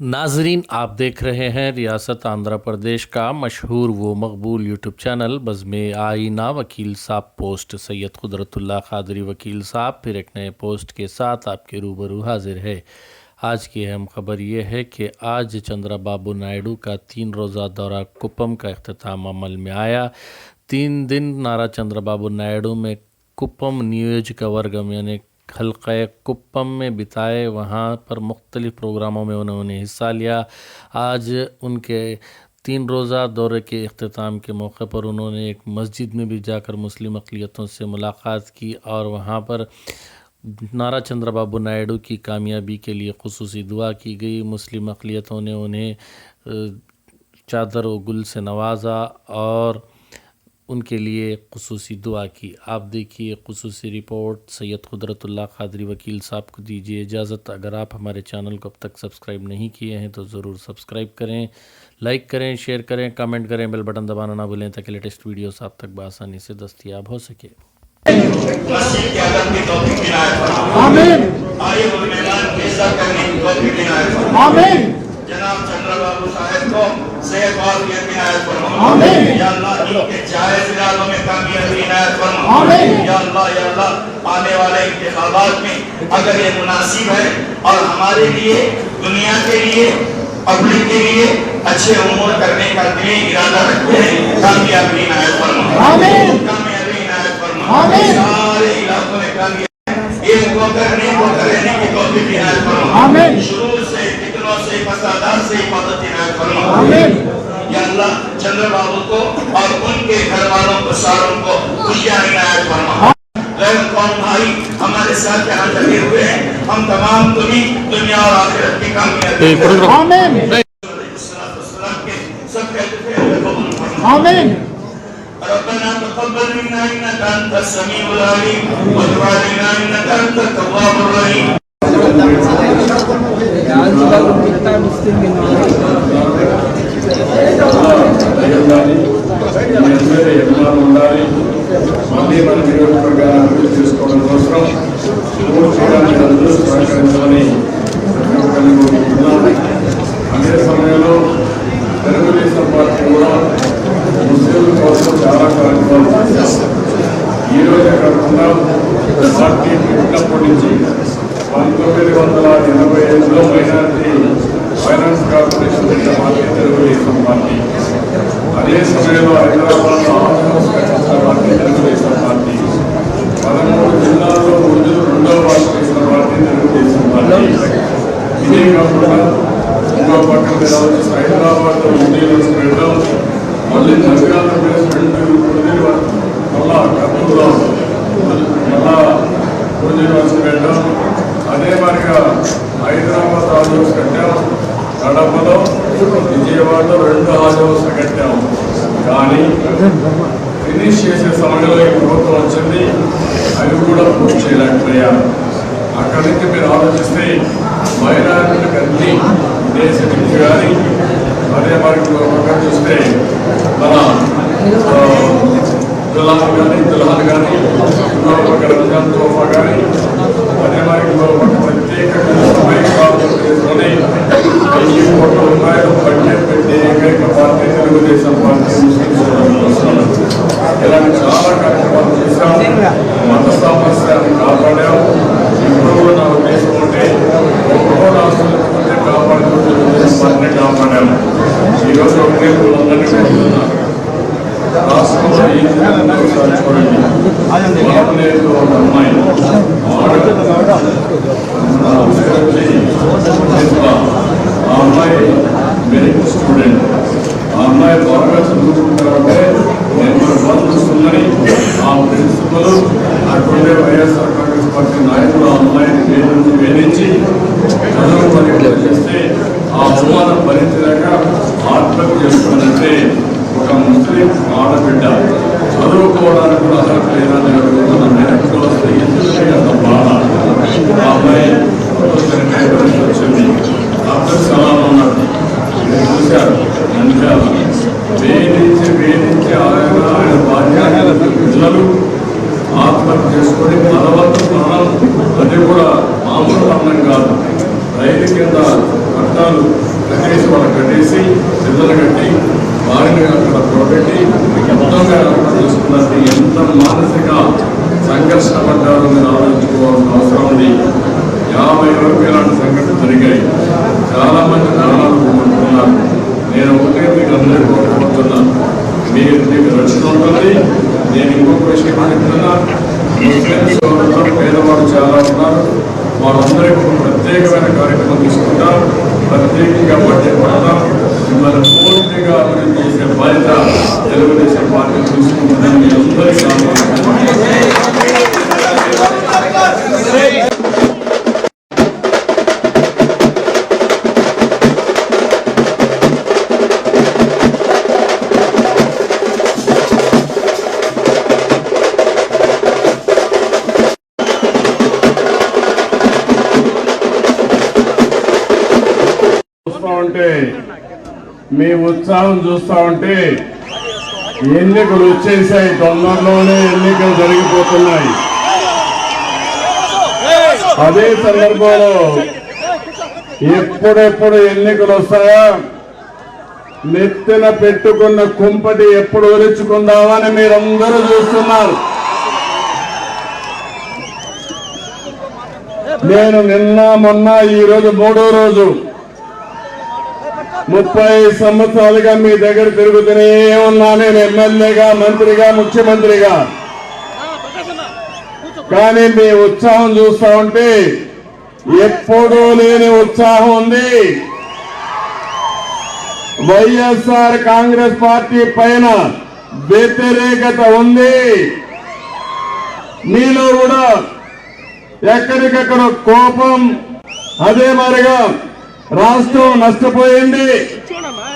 ناظرین، آپ دیکھ رہے ہیں ریاست آندھرا پردیش کا مشہور و مقبول یوٹیوب چینل۔ بزم آئینہ وکیل صاحب پوسٹ، سید قدرت اللہ قادری وکیل صاحب، پھر ایک نئے پوسٹ کے ساتھ آپ کے روبرو حاضر ہے۔ آج کی اہم خبر یہ ہے کہ آج چندرا بابو نائیڈو کا تین روزہ دورہ کپم کا اختتام عمل میں آیا۔ تین دن نارا چندرا بابو نائیڈو میں کپم نیوج کا ورگم یعنی حلقہ کپم میں بتائے، وہاں پر مختلف پروگراموں میں انہوں نے حصہ لیا۔ آج ان کے تین روزہ دورے کے اختتام کے موقع پر انہوں نے ایک مسجد میں بھی جا کر مسلم اقلیتوں سے ملاقات کی اور وہاں پر نارا چندر بابو نائیڈو کی کامیابی کے لیے خصوصی دعا کی گئی۔ مسلم اقلیتوں نے انہیں چادر و گل سے نوازا اور ان کے لیے خصوصی دعا کی۔ آپ دیکھیے خصوصی رپورٹ سید قدرت اللہ قادری وکیل صاحب کو دیجیے اجازت۔ اگر آپ ہمارے چینل کو اب تک سبسکرائب نہیں کیے ہیں تو ضرور سبسکرائب کریں لائک کریں شیئر کریں کمنٹ کریں بیل بٹن دبانا نہ بھولیں تاکہ لیٹسٹ ویڈیوز آپ تک بآسانی سے دستیاب ہو سکے۔ آمین۔ جناب چندر بابو صاحب کو آمین۔ یا اللہ کے جائز ارادوں میں کامیابی عنایت فرما۔ آمین۔ یا اللہ یا اللہ آنے والے انتخابات میں اگر یہ مناسب ہے اور ہمارے لیے دنیا کے لیے پبلک کے لیے اچھے امور کرنے کا چندر بابو کو اور ان کے گھر والوں کو ساروں کو خوشیاں عنایت فرما غیر قوم بھائی ہمارے ساتھ یہاں لگے ہوئے ہیں۔ ہم تمام تمہیں دنیا اور آخرت کی کامیابی سب کہتے تھے آمین۔ ربنا تقبل منا انك انت السميع العليم وتب علينا انك انت التواب الرحيم۔ يا عزيزي ఉండాలి మీ అందరి యజమానులు ఉండాలి మళ్ళీ మన నియోజకవర్గాన్ని అభివృద్ధి చేసుకోవడం కోసం పూర్తిగా మీరు అందరూ సహకరించాలని అదే సమయంలో తెలుగుదేశం పార్టీ కూడా ముస్లింల కోసం చాలా కార్యక్రమాలు చేశారు ఈ రోజే కాకుండా పార్టీ పెట్టినప్పటి నుంచి పంతొమ్మిది వందల ఎనభై ఐదులో మైనార్టీ ఫైనాన్స్ కార్పొరేషన్ పెట్టిన పార్టీ తెలుగుదేశం పార్టీ అదే సమయంలో హైదరాబాద్లో ఆంధ్రప్రదేశ్ కట్టించిన పార్టీ తెలుగుదేశం పార్టీ పదమూడు జిల్లాల్లో ముందు రెండో పార్టీ చేసిన పార్టీ తెలుగుదేశం పార్టీ. ఇదే కాకుండా ఇంకో పక్కన మీరు ఆలోచిస్తే హైదరాబాద్లో ఇండియన్స్ వెళ్ళడం మళ్ళీ నగరాల బేస్మెంట్ కుదిరి మళ్ళా కర్నూలులో మళ్ళా యూనివర్సిటీ వెళ్ళాం అదే మరిగా హైదరాబాద్ హాజ్ హౌస్ కట్టాం కడపలో విజయవాడలో రెండు హాజ్ హౌస్ కట్టాం కానీ ఫినిష్ చేసే సమయంలో ఈ ప్రభుత్వం వచ్చింది అవి కూడా పూర్తి చేయలేకపోయారు అక్కడి నుంచి మీరు ఆలోచిస్తే మైనారిటీలకు అన్ని దేశ విద్య కానీ అదే మరి పక్కన చూస్తే మన ఆ, దులాన్ కానీ దులాన్ కానీ ఇంకో పక్క రంజాన్ తోఫా కానీ అదే మరి ఇంకో పక్క ప్రత్యేకంగా సమయ కాలం చేసుకొని వెయ్యి కోట్ల రూపాయలు బడ్జెట్ పెట్టి ఏకైక పార్టీ తెలుగుదేశం పార్టీ ముస్లిం సోదరులు వస్తున్నారు ఇలాంటి చాలా కార్యక్రమాలు చేశాం మత సామరస్యాన్ని కాపాడాం ఇప్పుడు కూడా నా ఉద్దేశం ఉంటే ఒక్కో రాష్ట్రంలో కాపాడుతూ తెలుగుదేశం పార్టీని కాపాడాము ఈరోజు ఒకటే అందరినీ కోరుతున్నాను రాష్ట్రంలో ఏం జరుగుతుందో ఒకసారి చూడండి మామూలు ఒక అమ్మాయి ఆడ ఆ అమ్మాయి మెరిట్ స్టూడెంట్ ఆ అమ్మాయి బాగా చదువుకుంటారంటే నేను వన్ వస్తుందని ఆ ప్రిన్సిపల్ అక్కడే వైఎస్ఆర్ కాంగ్రెస్ పార్టీ నాయకులు ఆ అమ్మాయిని వేధించి వేధించి చదువు పరీక్ష చేస్తే ఆ అవమానం భరించలేక ఆత్మహత్య చేసుకున్నట్టే ఒక ముస్లిం ఆడబిడ్డ చదువుకోవడానికి కూడా అర్హత లేదని అడుగుతున్న మెరిట్ వస్తే ఎందుకంటే అంత బాధ నలభై వరకు ఇలాంటి సంఘటన జరిగాయి. చాలా మంది ప్రాణాలు పొందుతున్నారు నేను ఒకటే మీకు అందరూ కోరుకుంటున్నాను మీరు మీకు రక్షణ ఉంటుంది. నేను ఇంకొక విషయం చెప్తున్నా పేదవాడు చాలా ఉన్నారు. వాళ్ళందరికీ ఒక ప్రత్యేకమైన కార్యక్రమం తీసుకుంటారు ప్రత్యేకంగా పట్టే పడతాం. మిమ్మల్ని పూర్తిగా అభివృద్ధి చేసే బాధ్యత తెలుగుదేశం పార్టీ తీసుకుంటుందని మీ అందరికీ ఉంటే మీ ఉత్సాహం చూస్తా ఉంటే ఎన్నికలు వచ్చేసాయి. తొందరలోనే ఎన్నికలు జరిగిపోతున్నాయి. అదే సందర్భంలో ఎప్పుడెప్పుడు ఎన్నికలు వస్తాయా? నెత్తిన పెట్టుకున్న కుంపటి ఎప్పుడు ఒలుచుకుందామని మీరందరూ చూస్తున్నారు. నేను నిన్న మొన్న ఈ రోజు మూడో రోజు ముప్పై సంవత్సరాలుగా మీ దగ్గర తిరుగుతూనే ఉన్నా నేను ఎమ్మెల్యేగా మంత్రిగా ముఖ్యమంత్రిగా. కానీ మీ ఉత్సాహం చూస్తా ఉంటే ఎప్పుడూ లేని ఉత్సాహం ఉంది. వైఎస్ఆర్ కాంగ్రెస్ పార్టీ పైన వ్యతిరేకత ఉంది. మీలో కూడా ఎక్కడికక్కడ కోపం అదే మరిగా రాష్ట్రం నష్టపోయింది.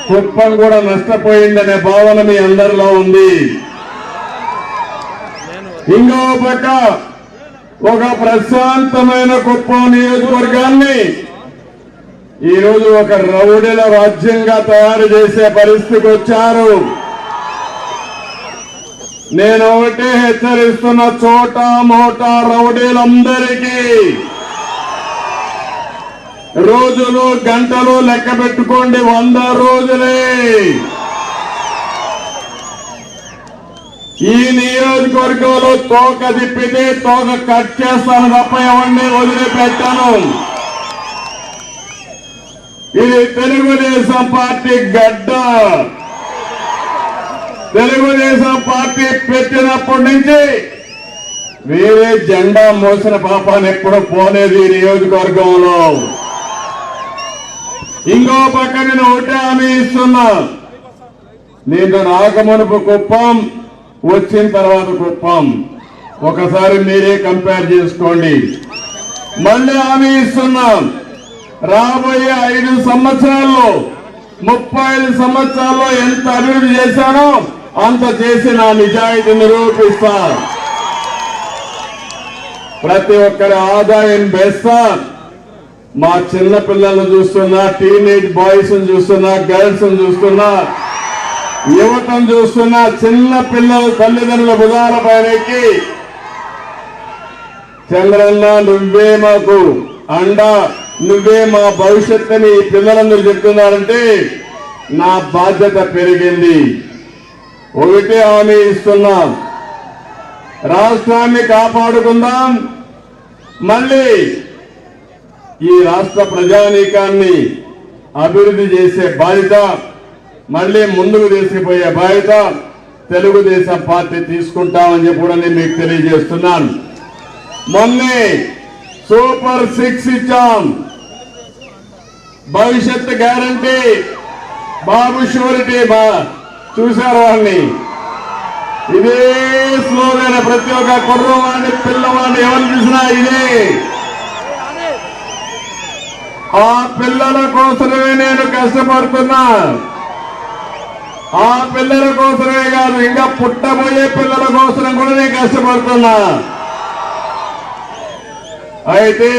కుప్పం కూడా నష్టపోయిందనే భావన మీ అందరిలో ఉంది. ఇంకో పక్క ఒక ప్రశాంతమైన కుప్పం నియోజకవర్గాన్ని ఈరోజు ఒక రౌడీల రాజ్యంగా తయారు చేసే పరిస్థితికి వచ్చారు. నేను ఒకటే హెచ్చరిస్తున్న చోట మోట రౌడీలందరికీ రోజులు గంటలు లెక్క పెట్టుకోండి వంద రోజులే. ఈ నియోజకవర్గంలో తోక తిప్పితే తోక కట్ చేస్తాను తప్ప ఎవరిని వదిలిపెట్టాను. ఇది తెలుగుదేశం పార్టీ గడ్డ. తెలుగుదేశం పార్టీ పెట్టినప్పటి నుంచి వేరే జెండా మోసిన పాపాన్ని ఎప్పుడు పోలేదు ఈ నియోజకవర్గంలో. ఇంకో పక్క నేను ఒకటే హామీ ఇస్తున్నా. నేను రాకమునుపు కుప్పం వచ్చిన తర్వాత కుప్పం. ఒకసారి మీరే కంపేర్ చేసుకోండి. మళ్ళీ హామీ ఇస్తున్నాం. రాబోయే ఐదు సంవత్సరాల్లో ముప్పై ఐదు సంవత్సరాల్లో ఎంత అభివృద్ధి చేశానో అంత చేసి నా నిజాయితీ నిరూపిస్తా. ప్రతి ఒక్కరి ఆదాయం వేస్తా. మా చిన్న పిల్లలను చూస్తున్నా టీనేజ్ బాయ్స్ చూస్తున్నా గర్ల్స్ చూస్తున్నా యువతను చూస్తున్నా చిన్న పిల్లల తల్లిదండ్రుల బుధాల పైనకి చంద్రన్న నువ్వే మాకు అండా నువ్వే మా భవిష్యత్తుని పిల్లలందరూ చెప్తున్నారంటే నా బాధ్యత పెరిగింది. ఒకటే హామీ ఇస్తున్నాం. రాష్ట్రాన్ని కాపాడుకుందాం. మళ్ళీ ఈ రాష్ట్ర ప్రజానీకాన్ని అభివృద్ధి చేసే బాధ్యత మళ్ళీ ముందుకు తీసుకుపోయే బాధ్యత తెలుగుదేశం పార్టీ తీసుకుంటామని చెప్పి కూడా నేను మీకు తెలియజేస్తున్నాను. మొన్నే సూపర్ సిక్స్ ఇచ్చాం. భవిష్యత్ గ్యారంటీ బాబు షూరిటీ బా చూశారు వాడిని ఇదే స్లోగన్ ప్రతి ఒక్క కుర్రవాడిని పిల్లవాడిని ఎవరు చూసినా ఇదే. ఆ పిల్లల కోసమే నేను కష్టపడుతున్నా. ఆ పిల్లల కోసమే కాదు ఇంకా పుట్టబోయే పిల్లల కోసం కూడా నేను కష్టపడుతున్నా. అయితే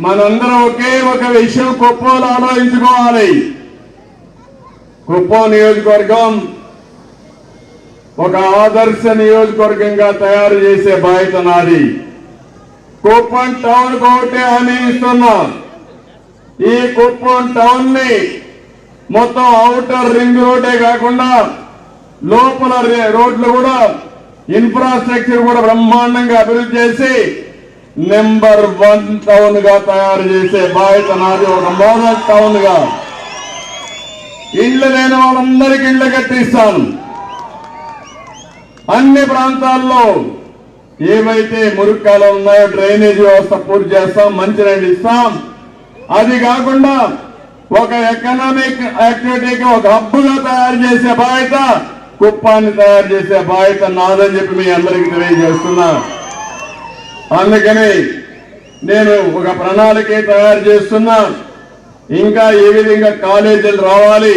మనందరం ఒకే ఒక విషయం కుప్పలు ఆలోచించుకోవాలి. కుప్పం నియోజకవర్గం ఒక ఆదర్శ నియోజకవర్గంగా తయారు చేసే బాధ్యత నాది. కుప్పం టౌన్ ఒకటే హామీ ఇస్తున్నాం. ఈ కుప్పం టౌన్ని మొత్తం అవుటర్ రింగ్ రోడ్డే కాకుండా లోపల రే- రోడ్లు కూడా ఇన్ఫ్రాస్ట్రక్చర్ కూడా బ్రహ్మాండంగా అభివృద్ధి చేసి నెంబర్ వన్ టౌన్గా తయారు చేసే బాధ్యత నాది. ఒక మోడల్ టౌన్గా ఇళ్ళు లేని వాళ్ళందరికీ ఇళ్ళు కట్టిస్తాను. అన్ని ప్రాంతాల్లో ఏవైతే మురుక్కాలు ఉన్నాయో డ్రైనేజీ వ్యవస్థ పూర్తి చేస్తాం మంచినీళ్ళు ఇస్తాం. అది కాకుండా ఒక ఎకనామిక్ యాక్టివిటీకి ఒక హబ్బుగా తయారు చేసే బాధ్యత కుప్పాన్ని తయారు చేసే బాధ్యత నాదని చెప్పి మీ అందరికీ తెలియజేస్తున్నా. అందుకని నేను ఒక ప్రణాళిక తయారు చేస్తున్నా. ఇంకా ఏ విధంగా కాలేజీలు రావాలి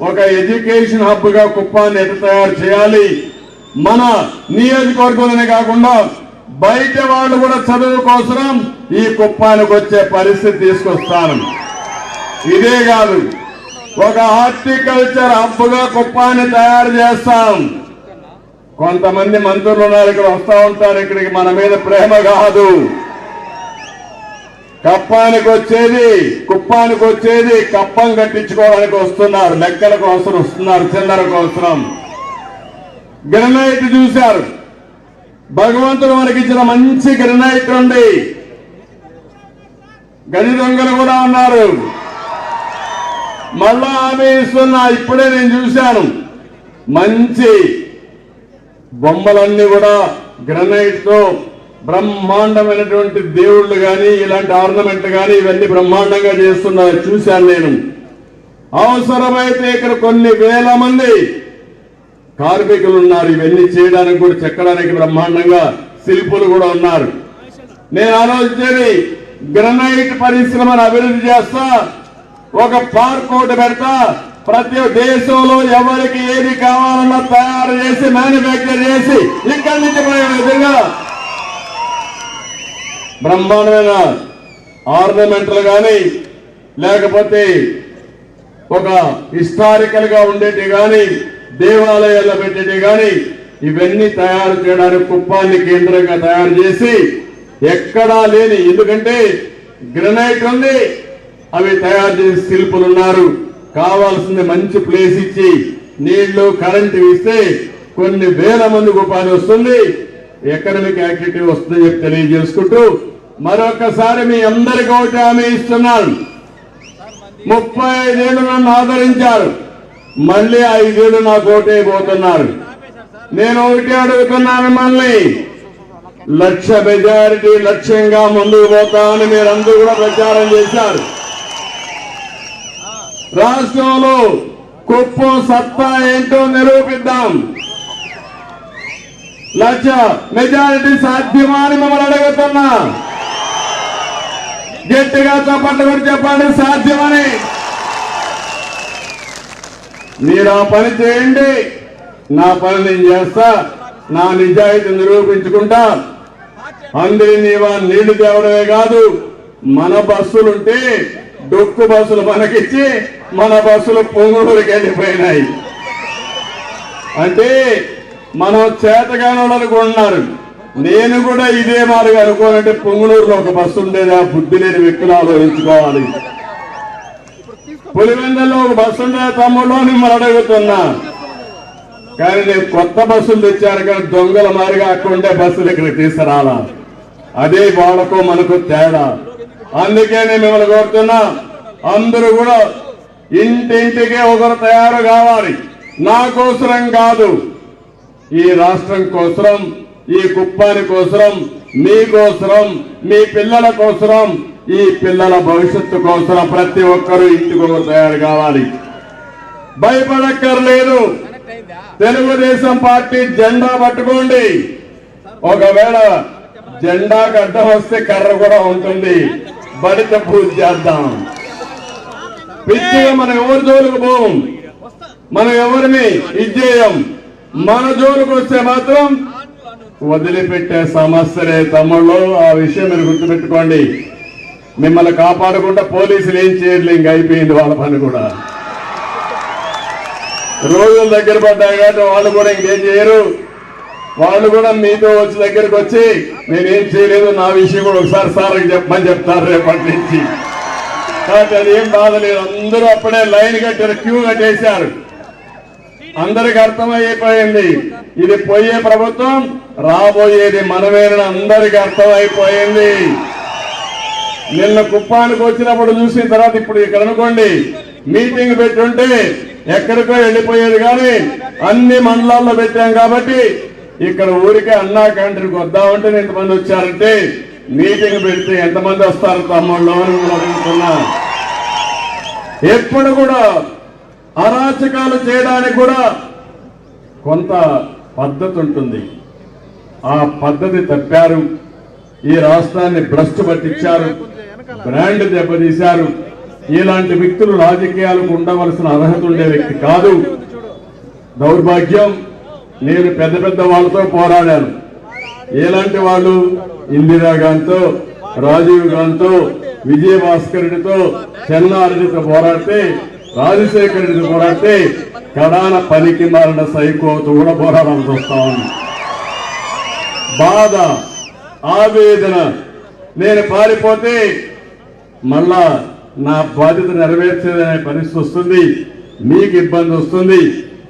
ఒక ఎడ్యుకేషన్ హబ్గా కుప్పాన్ని ఎట్లా తయారు చేయాలి మన నియోజకవర్గంలోనే కాకుండా బయట వాళ్ళు కూడా చదువు కోసం ఈ కుప్పానికి వచ్చే పరిస్థితి తీసుకొస్తాను. ఇదే కాదు ఒక హార్టికల్చర్ హబ్ కుప్పాన్ని తయారు చేస్తాం. కొంతమంది మంత్రులు ఉన్నారు ఇక్కడ వస్తూ ఉంటారు ఇక్కడికి మన మీద ప్రేమ కాదు. కప్పానికి వచ్చేది కుప్పానికి వచ్చేది కప్పం కట్టించుకోవడానికి వస్తున్నారు లెక్కల కోసం వస్తున్నారు చిల్లర కోసం. గ్రనైట్ చూశారు. భగవంతుడు మనకి ఇచ్చిన మంచి గ్రనైట్ ఉంది గది దొంగలు కూడా ఉన్నారు. మళ్ళా ఆమె ఇస్తున్నా ఇప్పుడే నేను చూశాను. మంచి బొమ్మలన్నీ కూడా గ్రనైట్తో బ్రహ్మాండమైనటువంటి దేవుళ్ళు కానీ ఇలాంటి ఆర్నమెంట్ కానీ ఇవన్నీ బ్రహ్మాండంగా చేస్తున్నారు. చూశాను నేను. అవసరమైతే ఇక్కడ కొన్ని వేల మంది కార్మికులు ఉన్నారు ఇవన్నీ చేయడానికి కూడా చెక్కడానికి బ్రహ్మాండంగా శిల్పులు కూడా ఉన్నారు. నేను ఆలోచించేది గ్రనైట్ పరిశ్రమను అభివృద్ధి చేస్తా ఒక పార్క్ ఒకటి పెడతా ప్రతి దేశంలో ఎవరికి ఏది కావాలన్నా తయారు చేసి మ్యానుఫ్యాక్చర్ చేసి ఇక్కడి నుంచి విధంగా బ్రహ్మాండమైన ఆర్నమెంట్లు కానీ లేకపోతే ఒక హిస్టారికల్గా ఉండేటి కానీ దేవాలయాల్లో పెట్టేటి కానీ ఇవన్నీ తయారు చేయడానికి కుప్పాన్ని కేంద్రంగా తయారు చేసి ఎక్కడా లేని ఎందుకంటే గ్రనైట్ ఉంది. అవి తయారు చేసి శిల్పులు ఉన్నారు. కావాల్సింది మంచి ప్లేస్ ఇచ్చి నీళ్ళు కరెంటు ఇస్తే కొన్ని వేల మందికి ఉపాధి వస్తుంది. ఎకనమిక్ యాక్టివిటీ వస్తుందని చెప్పి తెలియజేసుకుంటూ మరొకసారి మీ అందరికీ ఒకటి హామీ ఇస్తున్నాను. ముప్పై ఐదేళ్ళు నన్ను ఆదరించారు. మళ్ళీ ఐదేళ్ళు నాకు ఓటైపోతున్నారు నేను ఒకటి అడుగుతున్నాను మిమ్మల్ని లక్ష మెజారిటీ లక్ష్యంగా ముందుకు పోతామని మీరందరూ కూడా ప్రచారం చేశారు. రాష్ట్రంలో కుప్పం సత్తా ఏంటో నిరూపిద్దాం. లక్ష మెజారిటీ సాధ్యమా అని మిమ్మల్ని అడుగుతున్నా. గట్టిగా చప్పట్లు కూడా చెప్పండి సాధ్యమని. మీరు ఆ పని చేయండి. నా పని నేను చేస్తా. నా నిజాయితీ నిరూపించుకుంటా. అందరినీ నీవా నీళ్ళు తేవడమే కాదు. మన బస్సులుంటే డొక్కు బస్సులు మనకిచ్చి మన బస్సులు పొంగులూరుకి వెళ్ళిపోయినాయి. అంటే మనం చేతగాని అనుకుంటున్నారు నేను కూడా ఇదే మాదిరిగా అనుకోనంటే పొంగులూరులో ఒక బస్సు ఉండేది. ఆ బుద్ధి లేని వ్యక్తులు ఆలోచించుకోవాలి. పులివెందల్లో ఒక బస్సు ఉండే తమ్ముళ్ళు అని మిమ్మల్ని అడుగుతున్నా కానీ నేను కొత్త బస్సులు తెచ్చాను కానీ దొంగల మారిగా అక్కడ ఉండే బస్సులు ఇక్కడ తీసుకురాలా. అదే వాళ్ళకు మనకు తేడా. అందుకే నేను మిమ్మల్ని కోరుతున్నా అందరూ కూడా ఇంటింటికే ఒకరు తయారు కావాలి. నా కోసరం కాదు ఈ రాష్ట్రం కోసరం ఈ కుప్పాని కోసరం మీ కోసరం మీ పిల్లల కోసరం ఈ పిల్లల భవిష్యత్తు కోసరం ప్రతి ఒక్కరూ ఇంటికి తయారు కావాలి. భయపడక్కర్లేదు. తెలుగుదేశం పార్టీ జెండా పట్టుకోండి. ఒకవేళ జెండాకు అడ్డం వస్తే కర్ర కూడా ఉంటుంది. బడిత పూజ చేద్దాం. పిచ్చిగా మనం ఎవరి జోరుకు పోం? మనం ఎవరిని? ఇచ్చేయం మన జోరుకు వస్తే మాత్రం వదిలిపెట్టే సమస్యలే తమ్ముళ్ళు. ఆ విషయం మీరు గుర్తుపెట్టుకోండి. మిమ్మల్ని కాపాడకుండా పోలీసులు ఏం చేయలేం ఇంక అయిపోయింది వాళ్ళ పని కూడా. రోజులు దగ్గర పడ్డాయి కాబట్టి వాళ్ళు కూడా ఇంకేం చేయరు. వాళ్ళు కూడా మీతో వచ్చి దగ్గరికి వచ్చి నేనేం చేయలేదు నా విషయం కూడా ఒకసారి సార్కి చెప్పమని చెప్తారు రేపటి నుంచి. కాబట్టి అది ఏం బాధ లేదు అందరూ అప్పుడే లైన్ కట్టారు క్యూ కట్టేశారు. అందరికి అర్థమైపోయింది. ఇది పోయే ప్రభుత్వం రాబోయేది మనమేనని అందరికి అర్థమైపోయింది. నిన్న కుప్పానికి వచ్చినప్పుడు చూసిన తర్వాత ఇప్పుడు ఇక్కడ అనుకోండి మీటింగ్ పెట్టుంటే ఎక్కడికో వెళ్ళిపోయేది కానీ అన్ని మండలాల్లో పెట్టాం కాబట్టి ఇక్కడ ఊరికే అన్నా క్యాంటీన్కి వద్దామంటే ఎంతమంది వచ్చారంటే మీటింగ్ పెడితే ఎంతమంది వస్తారు తమ్ముళ్ళు అని మిమ్మల్ని ఎప్పుడు కూడా అరాచకాలు చేయడానికి కూడా కొంత పద్ధతి ఉంటుంది. ఆ పద్ధతి తప్పారు. ఈ రాష్ట్రాన్ని భ్రష్టు పట్టించారు. బ్రాండ్ దెబ్బతీశారు. ఇలాంటి వ్యక్తులు రాజకీయాలకు ఉండవలసిన అర్హత ఉండే వ్యక్తి కాదు. దౌర్భాగ్యం. నేను పెద్ద పెద్ద వాళ్ళతో పోరాడాను. ఎలాంటి వాళ్ళు ఇందిరాగాంధీతో రాజీవ్ గాంధీతో విజయభాస్కర్ రెడ్డితో చెన్నారెడ్డితో పోరాడితే రాజశేఖర రెడ్డితో పోరాడితే కడాన పనికి మారిన సైకోతో కూడా పోరాడాల్సి వస్తా ఉంది బాధ ఆవేదన. నేను పారిపోతే మళ్ళా నా బాధ్యత నెరవేర్చేదనే పరిస్థితి వస్తుంది. మీకు ఇబ్బంది వస్తుంది.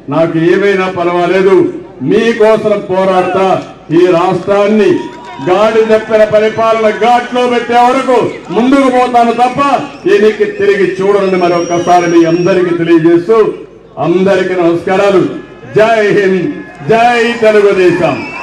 నాకు ఏమైనా పర్వాలేదు. మీకోసం పోరాడతా ఈ రాష్ట్రాన్ని గాడి చెప్పిన పరిపాలన ఘాట్లో పెట్టే వరకు ముందుకు పోతాను తప్ప దీనికి తిరిగి చూడండి మరొకసారి మీ అందరికీ తెలియజేస్తూ అందరికీ నమస్కారాలు. జై హింద్ జై తెలుగుదేశం.